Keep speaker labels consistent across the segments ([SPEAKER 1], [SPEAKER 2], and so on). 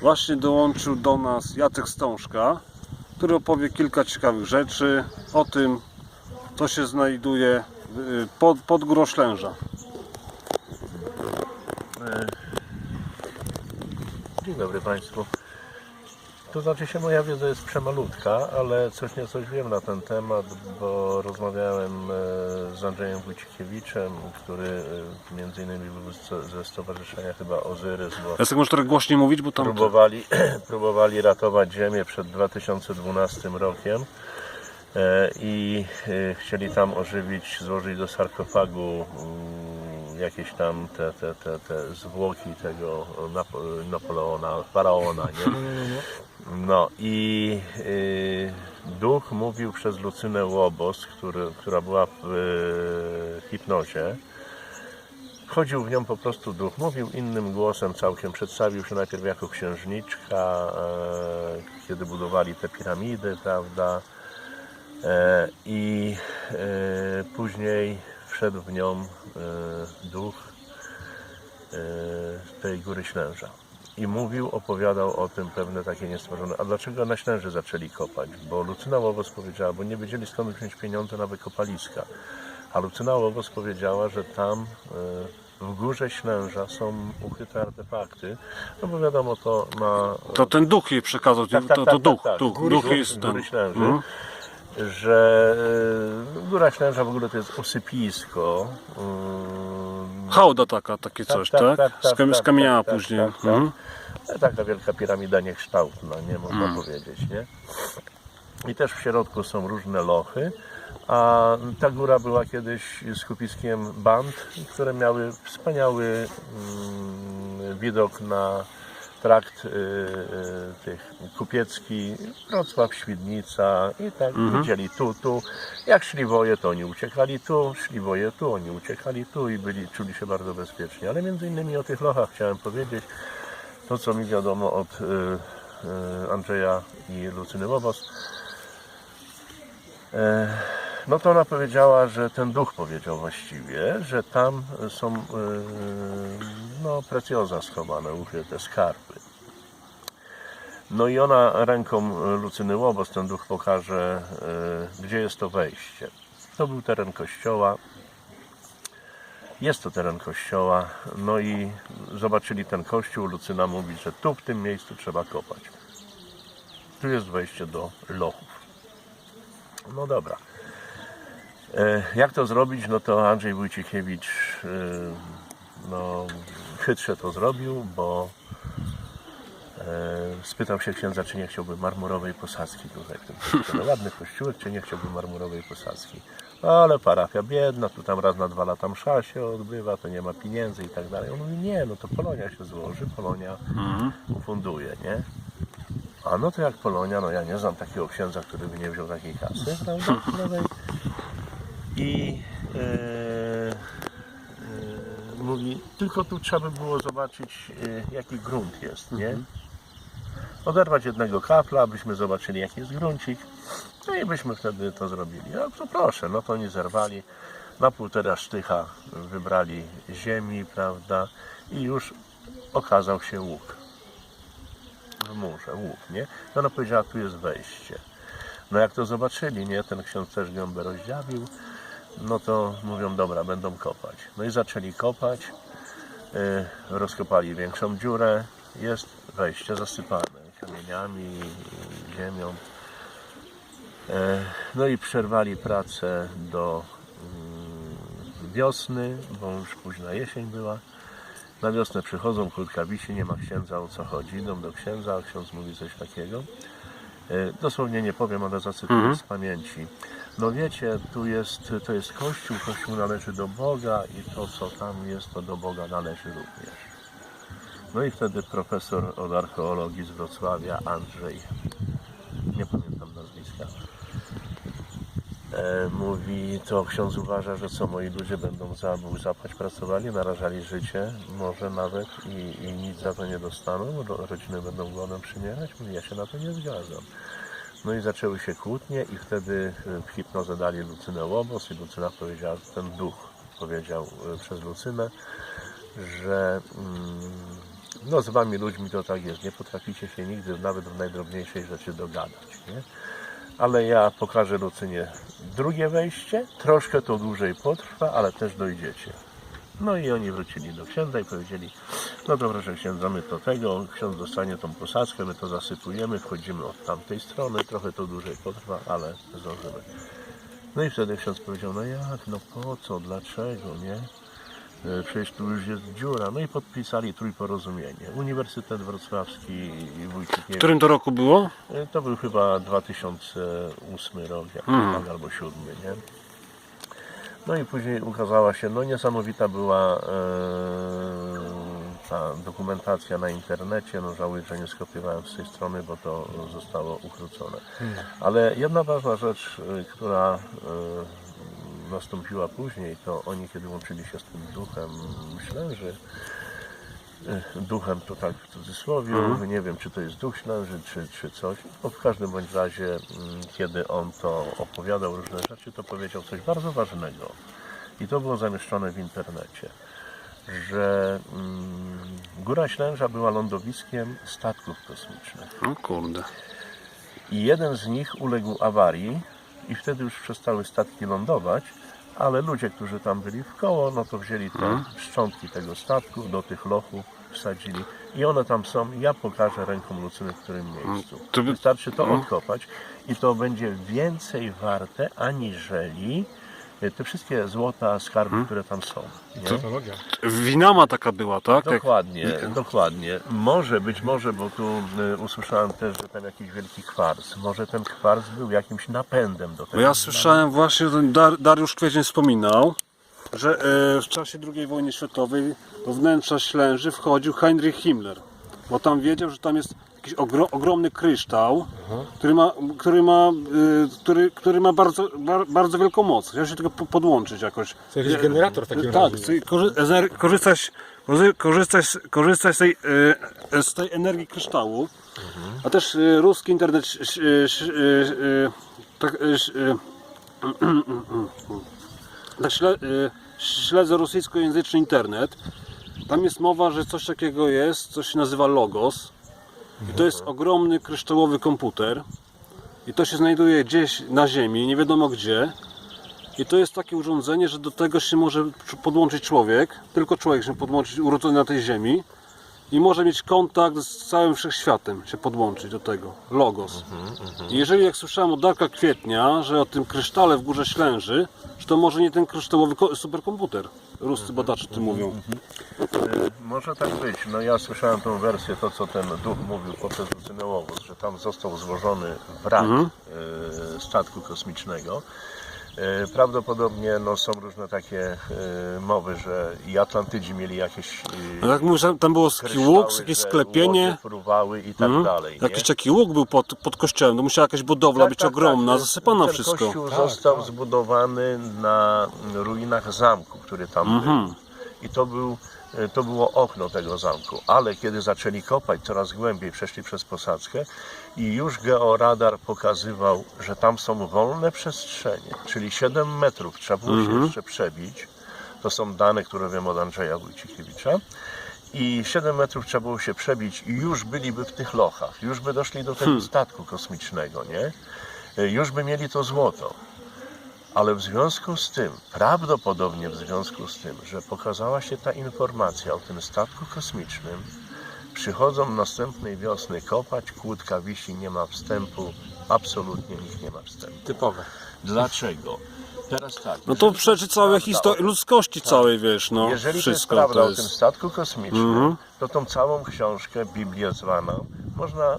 [SPEAKER 1] Właśnie dołączył do nas Jacek Stążka, który opowie kilka ciekawych rzeczy o tym, co się znajduje y, pod, pod górą Ślęża.
[SPEAKER 2] Dzień dobry Państwu. To znaczy się moja wiedza jest przemalutka, ale coś nie coś wiem na ten temat, bo rozmawiałem e, z Andrzejem Wójcikiewiczem, który e, między innymi był ze stowarzyszenia chyba Ozyrys, bo
[SPEAKER 1] Jacek, możesz trochę głośniej mówić, bo tam...
[SPEAKER 2] próbowali, próbowali ratować ziemię przed 2012 rokiem e, i chcieli tam ożywić, złożyć do sarkofagu mm, jakieś tam te, te, te, te zwłoki tego Napo- Napoleona, faraona, nie? No i y, duch mówił przez Lucynę Łobos, który, która była w y, hipnozie. Wchodził w nią po prostu duch, mówił innym głosem całkiem, przedstawił się najpierw jako księżniczka, e, kiedy budowali te piramidy, prawda, e, i e, później wszedł w nią e, duch e, tej góry Ślęża. I mówił, opowiadał o tym pewne takie niestworzone. A dlaczego na Ślęży zaczęli kopać? Bo Lucyna Łowos powiedziała, bo nie wiedzieli skąd wziąć pieniądze na wykopaliska. A Lucyna Łowos powiedziała, że tam e, w górze Ślęża są ukryte artefakty. No bo wiadomo, to na
[SPEAKER 1] To ten duch jej przekazał,
[SPEAKER 2] tak, tak,
[SPEAKER 1] to,
[SPEAKER 2] tak,
[SPEAKER 1] to duch,
[SPEAKER 2] tak, tak.
[SPEAKER 1] duch,
[SPEAKER 2] Góry,
[SPEAKER 1] duch
[SPEAKER 2] góry,
[SPEAKER 1] jest
[SPEAKER 2] góry. Ślęży,
[SPEAKER 1] Mhm.
[SPEAKER 2] Że e, Góra Ślęża w ogóle to jest usypisko. mm,
[SPEAKER 1] Hałda taka, takie coś, tak? z, kam- z kamienia
[SPEAKER 2] tak,
[SPEAKER 1] później.
[SPEAKER 2] tak, tak.
[SPEAKER 1] Mhm.
[SPEAKER 2] Taka wielka piramida niekształtna, nie można
[SPEAKER 1] Mm.
[SPEAKER 2] powiedzieć, nie? I też w środku są różne lochy, a ta góra była kiedyś skupiskiem band, które miały wspaniały mm, widok na trakt y, y, tych kupiecki, Wrocław, Świdnica i tak widzieli tu, tu. Jak szli woje, to oni uciekali tu, szli woje tu, oni uciekali tu i byli, czuli się bardzo bezpiecznie. Ale między innymi o tych lochach chciałem powiedzieć, to co mi wiadomo od y, y, Andrzeja i Lucyny Łobos. E, No to ona powiedziała, że ten duch powiedział właściwie, że tam są y, no, precjoza schowane, ukryte skarby. No i ona ręką Lucyny Łobos, ten duch pokaże, y, gdzie jest to wejście. To był teren kościoła. Jest to teren kościoła. No i zobaczyli ten kościół. Lucyna mówi, że tu w tym miejscu trzeba kopać. Tu jest wejście do lochów. No dobra. E, Jak to zrobić? No to Andrzej Wójcikiewicz e, no, chytrze to zrobił, bo e, spytał się księdza, czy nie chciałby marmurowej posadzki tutaj w tym kościele. Ładny kościółek, czy nie chciałby marmurowej posadzki. No, ale parafia biedna, tu tam raz na dwa lata msza się odbywa, to nie ma pieniędzy i tak dalej. On mówi, nie, no to Polonia się złoży, Polonia ufunduje, nie? A no to jak Polonia, no ja nie znam takiego księdza, który by nie wziął takiej kasy, prawda? I- e, e, mówi, tylko tu trzeba by było zobaczyć, e, jaki grunt jest, nie? Oderwać jednego kapla, abyśmy zobaczyli, jaki jest gruncik, no i byśmy wtedy to zrobili. No to proszę, no to oni zerwali, na półtora sztycha wybrali ziemi, prawda? I już okazał się łuk w murze, łuk, nie? No ona powiedziała, tu jest wejście. No jak to zobaczyli, nie? Ten ksiądz też gębę rozdziawił, no to mówią, dobra, będą kopać. No i zaczęli kopać, y, rozkopali większą dziurę, jest wejście zasypane kamieniami, ziemią. E, No i przerwali pracę do mm, wiosny, bo już późna jesień była. Na wiosnę przychodzą, kurtka wisi, nie ma księdza, o co chodzi. Idą do księdza, a ksiądz mówi coś takiego. E, Dosłownie nie powiem, ale zacytuję z pamięci. No wiecie, tu jest, to jest kościół, kościół należy do Boga i to, co tam jest, to do Boga należy również. No i wtedy profesor od archeologii z Wrocławia, Andrzej, nie pamiętam nazwiska, e, mówi, to ksiądz uważa, że co moi ludzie będą za Bóg zapłać pracowali, narażali życie, może nawet i, i nic za to nie dostaną, ro, rodziny będą głodem przymierać? Mówi, ja się na to nie zgadzam. No i zaczęły się kłótnie i wtedy e, w hipnozę dali Lucynę Łobos i Lucyna powiedziała, ten duch powiedział e, przez Lucynę, że mm, No z wami ludźmi to tak jest, nie potraficie się nigdy nawet w najdrobniejszej rzeczy dogadać, nie? Ale ja pokażę Lucynie drugie wejście, troszkę to dłużej potrwa, ale też dojdziecie. No i oni wrócili do księdza i powiedzieli, no dobra, że księdza, my to tego, ksiądz dostanie tą posadzkę, my to zasypujemy, wchodzimy od tamtej strony, trochę to dłużej potrwa, ale zdążymy. No i wtedy ksiądz powiedział, no jak, no po co, dlaczego, nie? E, Przecież tu już jest dziura. No i podpisali trójporozumienie. Uniwersytet Wrocławski i
[SPEAKER 1] W
[SPEAKER 2] Wójcik
[SPEAKER 1] którym to roku było?
[SPEAKER 2] E, To był chyba 2008 rok, jak tak, albo 2007, nie? No i później ukazała się, no niesamowita była e, ta dokumentacja na internecie. No żałuję, że nie skopiowałem z tej strony, bo to zostało ukrócone. Ale jedna ważna rzecz, e, która e, nastąpiła później, to oni kiedy łączyli się z tym duchem ślęży, e, duchem to tak w cudzysłowie, nie wiem czy to jest duch ślęży czy, czy coś, no w każdym bądź razie mm, kiedy on to opowiadał różne rzeczy, to powiedział coś bardzo ważnego. I to było zamieszczone w internecie, że mm, Góra Ślęża była lądowiskiem statków kosmicznych.
[SPEAKER 1] No kurde.
[SPEAKER 2] i jeden z nich uległ awarii i wtedy już przestały statki lądować, ale ludzie, którzy tam byli w koło, no to wzięli te szczątki tego statku, do tych lochów wsadzili. I one tam są. Ja pokażę ręką Lucyny, w którym miejscu.
[SPEAKER 1] by-
[SPEAKER 2] Wystarczy to odkopać. I to będzie więcej warte aniżeli te wszystkie złota, skarby, które tam są. Nie?
[SPEAKER 3] Technologia.
[SPEAKER 1] Winama taka była, tak? Jak,
[SPEAKER 2] Dokładnie, dokładnie. Może, być może, bo tu y, usłyszałem też, że tam jakiś wielki kwarc. Może ten kwarc był jakimś napędem do
[SPEAKER 1] bo
[SPEAKER 2] tego.
[SPEAKER 1] ja słyszałem właśnie, Dar, Dariusz Kwiecień wspominał, że e, w czasie II wojny światowej do wnętrza Ślęży wchodził Heinrich Himmler, bo tam wiedział, że tam jest jakiś ogro, ogromny kryształ, który ma, który ma, e, który, który ma bardzo, bar, bardzo wielką moc. Chciał się tego po- podłączyć jakoś.
[SPEAKER 3] To jakiś generator w takim
[SPEAKER 1] Tak,
[SPEAKER 3] razie.
[SPEAKER 1] korzy- korzystać, korzy- korzystać, z- korzystać z, tej, e, z tej energii kryształu. A też e, ruski internet, tak, śle, śledzę rosyjskojęzyczny internet. Tam jest mowa, że coś takiego jest, coś się nazywa Logos. I to jest ogromny kryształowy komputer. I to się znajduje gdzieś na ziemi, nie wiadomo gdzie. I to jest takie urządzenie, że do tego się może podłączyć człowiek, tylko człowiek się podłączyć, urodzony na tej ziemi i może mieć kontakt z całym wszechświatem, się podłączyć do tego, Logos. I jeżeli jak słyszałem od Darka Kwietnia, że o tym krysztale w Górze Ślęży, że to może nie ten kryształowy ko- superkomputer. Ruscy badacze o tym mówią.
[SPEAKER 2] Y, Może tak być. No ja słyszałem tą wersję, to co ten duch mówił poprzez Lucynę Łowos, że tam został złożony wrak y, statku kosmicznego. Y, Prawdopodobnie no, są różne takie y, mowy, że i Atlantydzi mieli jakieś y,
[SPEAKER 1] No jak mówisz, tam było taki łuk, jakieś sklepienie,
[SPEAKER 2] fruwały i tak dalej. nie?
[SPEAKER 1] jakiś taki łuk był pod, pod kościołem, to musiała jakaś budowla być ogromna,
[SPEAKER 2] tak.
[SPEAKER 1] zasypana
[SPEAKER 2] ten
[SPEAKER 1] wszystko.
[SPEAKER 2] kościół został zbudowany na ruinach zamku, który tam
[SPEAKER 1] Mhm.
[SPEAKER 2] był. I to, był, to było okno tego zamku. Ale kiedy zaczęli kopać coraz głębiej, przeszli przez posadzkę i już georadar pokazywał, że tam są wolne przestrzenie, czyli 7 metrów trzeba było
[SPEAKER 1] Mhm.
[SPEAKER 2] się jeszcze przebić. To są dane, które wiem od Andrzeja Wójcikiewicza. I 7 metrów trzeba było się przebić i już byliby w tych lochach, już by doszli do tego statku kosmicznego, nie? E, Już by mieli to złoto. Ale w związku z tym, prawdopodobnie w związku z tym, że pokazała się ta informacja o tym statku kosmicznym, przychodzą następnej wiosny kopać, kłódka wisi, nie ma wstępu, absolutnie nikt nie ma wstępu.
[SPEAKER 3] Typowe.
[SPEAKER 2] Dlaczego? Teraz tak.
[SPEAKER 1] No to przeczy
[SPEAKER 2] jest
[SPEAKER 1] całej historii, ludzkości całej, wiesz, no,
[SPEAKER 2] jeżeli
[SPEAKER 1] wszystko
[SPEAKER 2] to jest prawda
[SPEAKER 1] to
[SPEAKER 2] o tym
[SPEAKER 1] jest.
[SPEAKER 2] statku kosmicznym,
[SPEAKER 1] Mhm.
[SPEAKER 2] to tą całą książkę, Biblię zwaną, można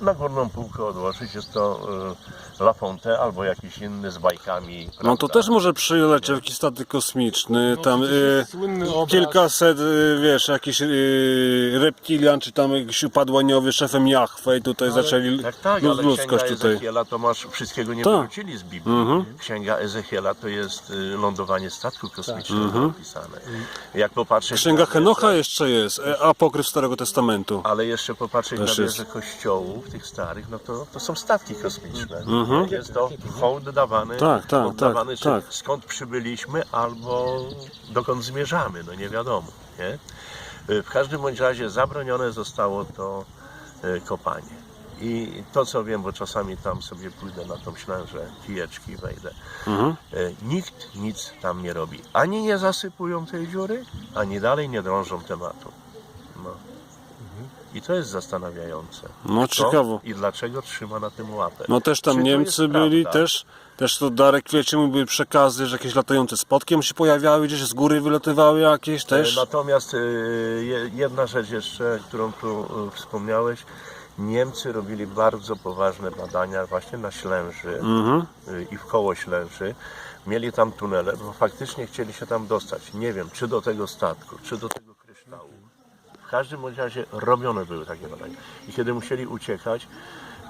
[SPEAKER 2] na górną półkę odłożyć. Jest to y, La Fontaine albo jakiś inny z bajkami.
[SPEAKER 1] No to
[SPEAKER 2] prawda?
[SPEAKER 1] też może przylecieć jakiś statek kosmiczny,
[SPEAKER 3] No,
[SPEAKER 1] tam
[SPEAKER 3] przecież
[SPEAKER 1] y,
[SPEAKER 3] jest słynny obraz.
[SPEAKER 1] kilkaset, y, wiesz, jakiś y, reptilian, czy tam jakiś upadłaniowy szefem Jachwę i tutaj zaczęli
[SPEAKER 2] Tak, tak,
[SPEAKER 1] lud-
[SPEAKER 2] ale
[SPEAKER 1] ludzkość
[SPEAKER 2] księga
[SPEAKER 1] tutaj.
[SPEAKER 2] Ezechiela to masz, wszystkiego nie
[SPEAKER 1] Tak.
[SPEAKER 2] wrócili z Biblii. Księga Ezechiela to jest y, lądowanie statku kosmicznego opisane. Jak popatrzeć
[SPEAKER 1] Księga
[SPEAKER 2] na
[SPEAKER 1] Henocha jeszcze jest, e, apokryf Starego Testamentu.
[SPEAKER 2] ale jeszcze popatrzeć
[SPEAKER 1] Też
[SPEAKER 2] na
[SPEAKER 1] jest.
[SPEAKER 2] wieże tych starych, no to, to są statki kosmiczne. Jest to hołd dawany,
[SPEAKER 1] Mhm. Tak, tak,
[SPEAKER 2] oddawany,
[SPEAKER 1] tak,
[SPEAKER 2] czy
[SPEAKER 1] tak.
[SPEAKER 2] skąd przybyliśmy albo dokąd zmierzamy, no nie wiadomo. Nie? Y, W każdym bądź razie zabronione zostało to y, kopanie. I to co wiem, bo czasami tam sobie pójdę na tą ślężę, kijeczki wejdę. Y, Nikt nic tam nie robi. Ani nie zasypują tej dziury, ani dalej nie drążą tematu. No. I to jest zastanawiające.
[SPEAKER 1] No
[SPEAKER 2] Kto
[SPEAKER 1] ciekawo.
[SPEAKER 2] I dlaczego trzyma na tym łapę?
[SPEAKER 1] No też
[SPEAKER 2] Czy
[SPEAKER 1] tam
[SPEAKER 2] to
[SPEAKER 1] Niemcy byli,
[SPEAKER 2] prawda?
[SPEAKER 1] też, też to Darek Kwiecie mówił przekazy, że jakieś latające spotkiem się pojawiały, gdzieś z góry wylatywały jakieś też.
[SPEAKER 2] Natomiast y, je- jedna rzecz jeszcze, którą tu y, wspomniałeś. Niemcy robili bardzo poważne badania właśnie na Ślęży
[SPEAKER 1] Mhm.
[SPEAKER 2] i w koło Ślęży. Mieli tam tunele, bo faktycznie chcieli się tam dostać. Nie wiem, czy do tego statku, czy do tego kryształu. W każdym bądź razie robione były takie badania. I kiedy musieli uciekać,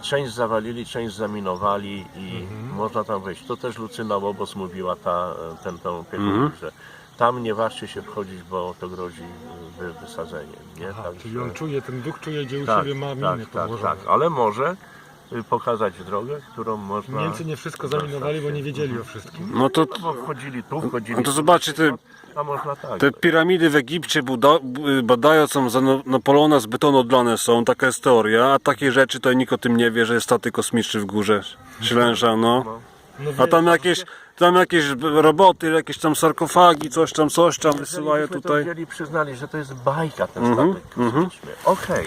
[SPEAKER 2] część zawalili, część zaminowali i można tam wejść. To też Lucyna Łobos mówiła, ta, ten, tą opiekunkę, że tam nie ważcie się wchodzić, bo to grozi y, wy, wysadzeniem. Nie?
[SPEAKER 3] Aha,
[SPEAKER 2] Także-
[SPEAKER 3] czyli on czuje, ten duch czuje, gdzie u
[SPEAKER 2] tak,
[SPEAKER 3] siebie ma miny
[SPEAKER 2] tak, tak, tak, ale może y, pokazać drogę, którą można...
[SPEAKER 3] Niemcy nie wszystko zaminowali, bo nie wiedzieli o wszystkim.
[SPEAKER 1] No to
[SPEAKER 2] No bo wchodzili tu, wchodzili
[SPEAKER 1] No to
[SPEAKER 2] tu,
[SPEAKER 1] zobaczcie, te-
[SPEAKER 2] A można tak.
[SPEAKER 1] te piramidy w Egipcie buda, badają, są za no- Napoleona z betonu odlane są, taka jest teoria, a takie rzeczy to nikt o tym nie wie, że jest statek kosmiczny w górze. Ślęża, no.
[SPEAKER 3] No
[SPEAKER 1] A
[SPEAKER 3] wie-
[SPEAKER 1] tam jakieś, tam jakieś roboty, jakieś tam sarkofagi, coś tam, coś tam wysyłają
[SPEAKER 2] Jeżeli byśmy
[SPEAKER 1] tutaj.
[SPEAKER 2] Wzięli, przyznali, że to jest bajka ten
[SPEAKER 1] Mhm,
[SPEAKER 2] statek kosmiczny. Okej,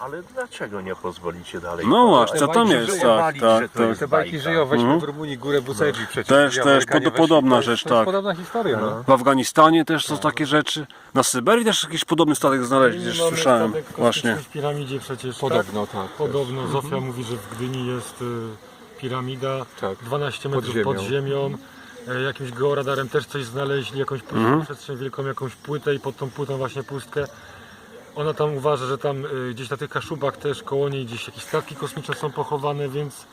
[SPEAKER 2] ale dlaczego nie pozwolicie dalej?
[SPEAKER 1] No właśnie, co tam jest, tak, tak,
[SPEAKER 2] że to
[SPEAKER 1] tak.
[SPEAKER 2] jest
[SPEAKER 4] Te bajki
[SPEAKER 2] bajka.
[SPEAKER 4] żyją, weźmy w Rumunii górę Bucegi przecież.
[SPEAKER 1] Też, też,
[SPEAKER 4] Amerykanie
[SPEAKER 1] pod-
[SPEAKER 4] weszli.
[SPEAKER 1] podobna
[SPEAKER 4] To jest-
[SPEAKER 1] rzecz,
[SPEAKER 4] to jest
[SPEAKER 1] tak.
[SPEAKER 4] podobna historia, no.
[SPEAKER 1] W Afganistanie też są takie rzeczy. Na Syberii też jakiś podobny statek znaleźli,
[SPEAKER 3] Mamy
[SPEAKER 1] też słyszałem.
[SPEAKER 3] statek kosmiczny
[SPEAKER 1] Właśnie.
[SPEAKER 3] w piramidzie przecież.
[SPEAKER 4] Podobno,
[SPEAKER 3] tak?
[SPEAKER 4] tak.
[SPEAKER 3] Podobno. Zofia mówi, że w Gdyni jest y, piramida
[SPEAKER 4] Tak.
[SPEAKER 3] 12 metrów
[SPEAKER 4] Pod
[SPEAKER 3] pod
[SPEAKER 4] ziemią.
[SPEAKER 3] ziemią. E, Jakimś georadarem też coś znaleźli, jakąś pustkę,
[SPEAKER 1] Mhm.
[SPEAKER 3] przestrzeń wielką, jakąś płytę i pod tą płytą właśnie pustkę. Ona tam uważa, że tam y, gdzieś na tych kaszubach też koło niej gdzieś jakieś statki kosmiczne są pochowane, więc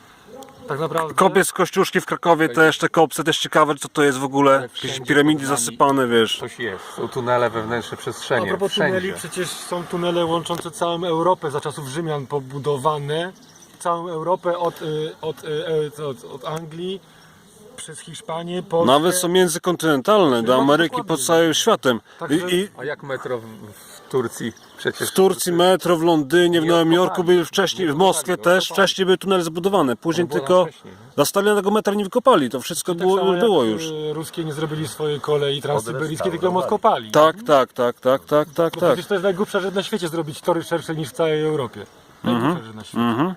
[SPEAKER 3] tak naprawdę...
[SPEAKER 1] Kopiec z Kościuszki w Krakowie też, te kopce też ciekawe, co to jest w ogóle. Jakieś
[SPEAKER 4] wszędzie
[SPEAKER 1] piramidy
[SPEAKER 4] pod nami.
[SPEAKER 1] zasypane, wiesz.
[SPEAKER 4] Coś jest. Są tunele wewnętrzne
[SPEAKER 3] A
[SPEAKER 4] przestrzenie.
[SPEAKER 3] propos tuneli,
[SPEAKER 4] Wszędzie.
[SPEAKER 3] przecież są tunele łączące całą Europę za czasów Rzymian pobudowane. Całą Europę od, y, od, y, e, od, od Anglii przez Hiszpanię, Polskę.
[SPEAKER 1] Nawet są międzykontynentalne, do
[SPEAKER 3] No,
[SPEAKER 1] Ameryki,
[SPEAKER 3] dokładnie.
[SPEAKER 1] pod całym światem.
[SPEAKER 3] Także-
[SPEAKER 1] I, i
[SPEAKER 4] A jak metro w, w Turcji przecież.
[SPEAKER 1] w Turcji metro, w Londynie, w Nowym Jorku
[SPEAKER 4] odkopali.
[SPEAKER 1] były wcześniej,
[SPEAKER 4] Nie
[SPEAKER 1] w Moskwie
[SPEAKER 4] odkopali,
[SPEAKER 1] też,
[SPEAKER 4] odkopali.
[SPEAKER 1] wcześniej były tunele zbudowane. Później
[SPEAKER 4] było
[SPEAKER 1] tylko
[SPEAKER 4] wcześniej, nie?
[SPEAKER 1] zastali tego metra nie wykopali, to wszystko
[SPEAKER 3] Tak
[SPEAKER 1] było,
[SPEAKER 3] samo jak,
[SPEAKER 1] było już.
[SPEAKER 3] y, Ruskie nie zrobili swojej kolei transsyberyjskiej, tylko ją odkopali.
[SPEAKER 1] Tak, tak, tak, tak, tak, tak,
[SPEAKER 3] Bo
[SPEAKER 1] tak.
[SPEAKER 3] przecież to jest najgłupsza rzecz na świecie zrobić tory szersze niż w całej Europie. Najgłupsza
[SPEAKER 1] Mhm.
[SPEAKER 3] rzecz na świecie.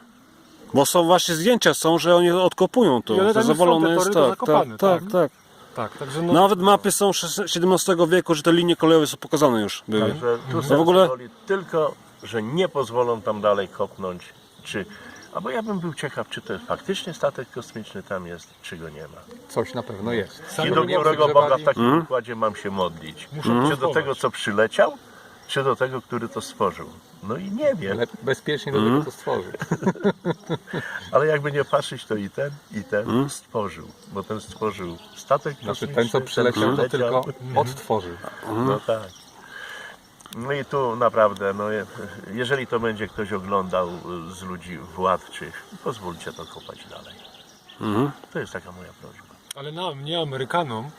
[SPEAKER 1] Bo są właśnie zdjęcia są, że oni odkopują to.
[SPEAKER 3] I one tam już są,
[SPEAKER 1] zawalone
[SPEAKER 3] te
[SPEAKER 1] jest
[SPEAKER 3] tory to
[SPEAKER 1] tak,
[SPEAKER 3] zakopane,
[SPEAKER 1] tak,
[SPEAKER 3] tak?
[SPEAKER 1] tak, tak.
[SPEAKER 3] Tak, także no,
[SPEAKER 1] Nawet mapy są XVII wieku, że te linie kolejowe są pokazane już były.
[SPEAKER 2] Że tu
[SPEAKER 1] w ogóle-
[SPEAKER 2] woli tylko, że nie pozwolą tam dalej kopnąć, czy... Albo ja bym był ciekaw, czy to jest faktycznie statek kosmiczny tam jest, czy go nie ma.
[SPEAKER 4] Coś na pewno jest.
[SPEAKER 2] I do którego Boga w takim
[SPEAKER 1] Mhm.
[SPEAKER 2] układzie mam się modlić?
[SPEAKER 3] Muszą
[SPEAKER 2] Czy do tego, co przyleciał, czy do tego, który to stworzył? No i nie wiem,
[SPEAKER 4] Ale bezpiecznie do tego to stworzy.
[SPEAKER 2] ale jakby nie patrzeć, to i ten, i ten stworzył. Bo ten stworzył statek
[SPEAKER 4] Znaczy ten co przyleciał to tylko odtworzył.
[SPEAKER 2] No tak. No i tu naprawdę, no, je- jeżeli to będzie ktoś oglądał y, z ludzi władczych, pozwólcie to kopać dalej.
[SPEAKER 1] Mhm.
[SPEAKER 2] To jest taka moja prośba.
[SPEAKER 3] Ale nam, nie Amerykanom.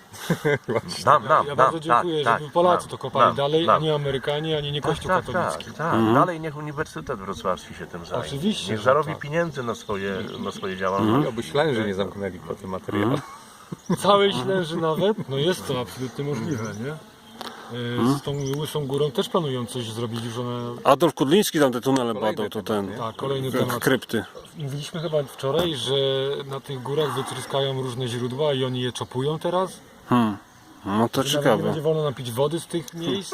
[SPEAKER 2] Nam, nam,
[SPEAKER 3] Ja
[SPEAKER 2] nam,
[SPEAKER 3] bardzo dziękuję,
[SPEAKER 2] tak,
[SPEAKER 3] żeby Polacy
[SPEAKER 2] nam,
[SPEAKER 3] to kopali
[SPEAKER 2] nam,
[SPEAKER 3] dalej,
[SPEAKER 2] nam.
[SPEAKER 3] a nie Amerykanie, ani nie Kościół
[SPEAKER 2] tak,
[SPEAKER 3] katolicki.
[SPEAKER 2] Tak, tak. Dalej niech Uniwersytet Wrocławski się tym zajmie.
[SPEAKER 3] Oczywiście,
[SPEAKER 2] Niech zarobi
[SPEAKER 3] tak.
[SPEAKER 2] pieniędzy na swoje, na swoje działalności.
[SPEAKER 4] Oby ślęży nie zamknęli po tym materiale.
[SPEAKER 3] Całej Ślęży nawet, no jest to absolutnie możliwe, nie? E, Z tą Łysą Górą też planują coś zrobić już one...
[SPEAKER 1] Adolf Kudliński tam te tunele
[SPEAKER 4] Kolejny
[SPEAKER 1] badał, to ten.
[SPEAKER 3] Tak, kolejny
[SPEAKER 1] K-
[SPEAKER 3] temat.
[SPEAKER 1] Krypty.
[SPEAKER 3] Mówiliśmy chyba wczoraj, że na tych górach wytryskają różne źródła i oni je czopują teraz.
[SPEAKER 1] Hmm. No to
[SPEAKER 3] Że nawet nie
[SPEAKER 1] ciekawe.
[SPEAKER 3] będzie wolno napić wody z tych miejsc.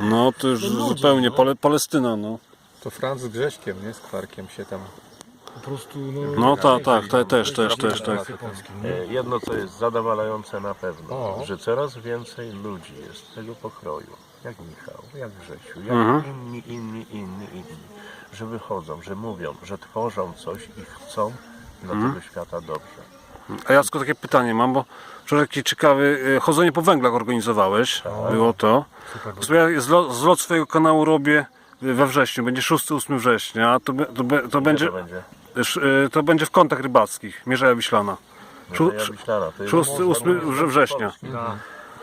[SPEAKER 1] No to już
[SPEAKER 3] No ludzie,
[SPEAKER 1] zupełnie
[SPEAKER 3] no.
[SPEAKER 1] Pale, Palestyna, no.
[SPEAKER 4] To Franz z Grześkiem, nie? Z Kwarkiem się tam.
[SPEAKER 3] Po prostu, no...
[SPEAKER 1] No tak, tak, te, też, też, też, tak.
[SPEAKER 3] Nie?
[SPEAKER 2] E, Jedno, co jest zadowalające na pewno,
[SPEAKER 3] O.
[SPEAKER 2] że coraz więcej ludzi jest tego pokroju, jak Michał, jak Grzesiu, jak
[SPEAKER 1] Mhm.
[SPEAKER 2] inni, inni, inni, inni, że wychodzą, że mówią, że tworzą coś i chcą dla
[SPEAKER 1] Mhm.
[SPEAKER 2] tego świata dobrze.
[SPEAKER 1] A Jacku, takie pytanie mam, bo wczoraj taki ciekawy y, chodzenie po węglach organizowałeś, było to. Sobie ja zlot, zlot swojego kanału robię we wrześniu, będzie 6-8 września, a to, be- to, be- to, będzie,
[SPEAKER 2] to będzie?
[SPEAKER 1] Y, to będzie w kątach rybackich, Mierzeja Wiślana.
[SPEAKER 2] To jest-
[SPEAKER 1] szósty, ósmy września.
[SPEAKER 3] Tak.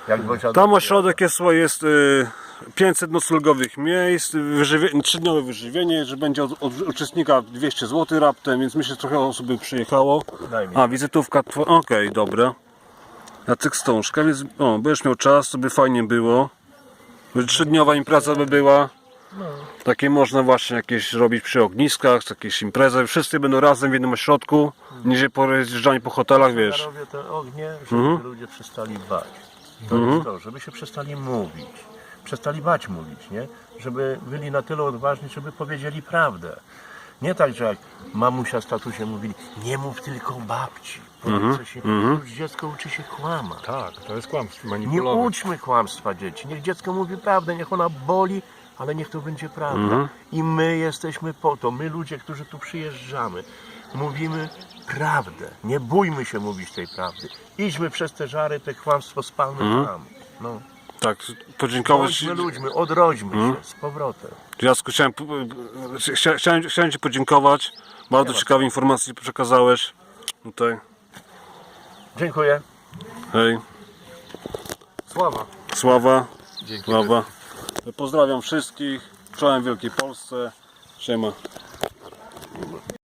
[SPEAKER 2] Jak
[SPEAKER 1] Tam ośrodek jest, słuchaj, jest y, 500 noclegowych miejsc, wyżywie, trzydniowe wyżywienie, że będzie od, od uczestnika 200 zł raptem, więc myślę, że trochę osób by przyjechało. A, wizytówka, tw- okej, dobra. Jacek Stążka, więc o, będziesz miał czas, to by fajnie było. Trzydniowa impreza by była. Takie można właśnie jakieś robić przy ogniskach, jakieś imprezy. Wszyscy będą razem w jednym ośrodku, niż je porozjeżdżani po hotelach, wiesz.
[SPEAKER 2] Ja robię te ognie, żeby ludzie przestali bać. To jest to, żeby się przestali mówić. Przestali bać mówić, nie? Żeby byli na tyle odważni, żeby powiedzieli prawdę. Nie tak, że jak mamusia z tatusiem mówili, nie mów tylko babci. Bo co się, już dziecko uczy się kłamać.
[SPEAKER 3] Tak, to jest kłamstwo.
[SPEAKER 2] Nie uczmy kłamstwa dzieci. Niech dziecko mówi prawdę, niech ona boli, ale niech to będzie prawda. I my jesteśmy po to, my ludzie, którzy tu przyjeżdżamy, mówimy prawdę. Nie bójmy się mówić tej prawdy. Idźmy przez te żary, te kłamstwo spalmy tam. No.
[SPEAKER 1] Tak, podziękować.
[SPEAKER 2] Bądźmy ludźmi, odrodźmy się z powrotem.
[SPEAKER 1] Jacku, chciałem, chcia- chciałem, chciałem Ci podziękować. Bardzo ciekawe informacje przekazałeś. Tutaj,
[SPEAKER 2] Dziękuję.
[SPEAKER 1] hej,
[SPEAKER 3] Sława.
[SPEAKER 1] sława,
[SPEAKER 4] Dzięki.
[SPEAKER 1] sława. Pozdrawiam wszystkich, czołem Wielkiej Polsce. Siema.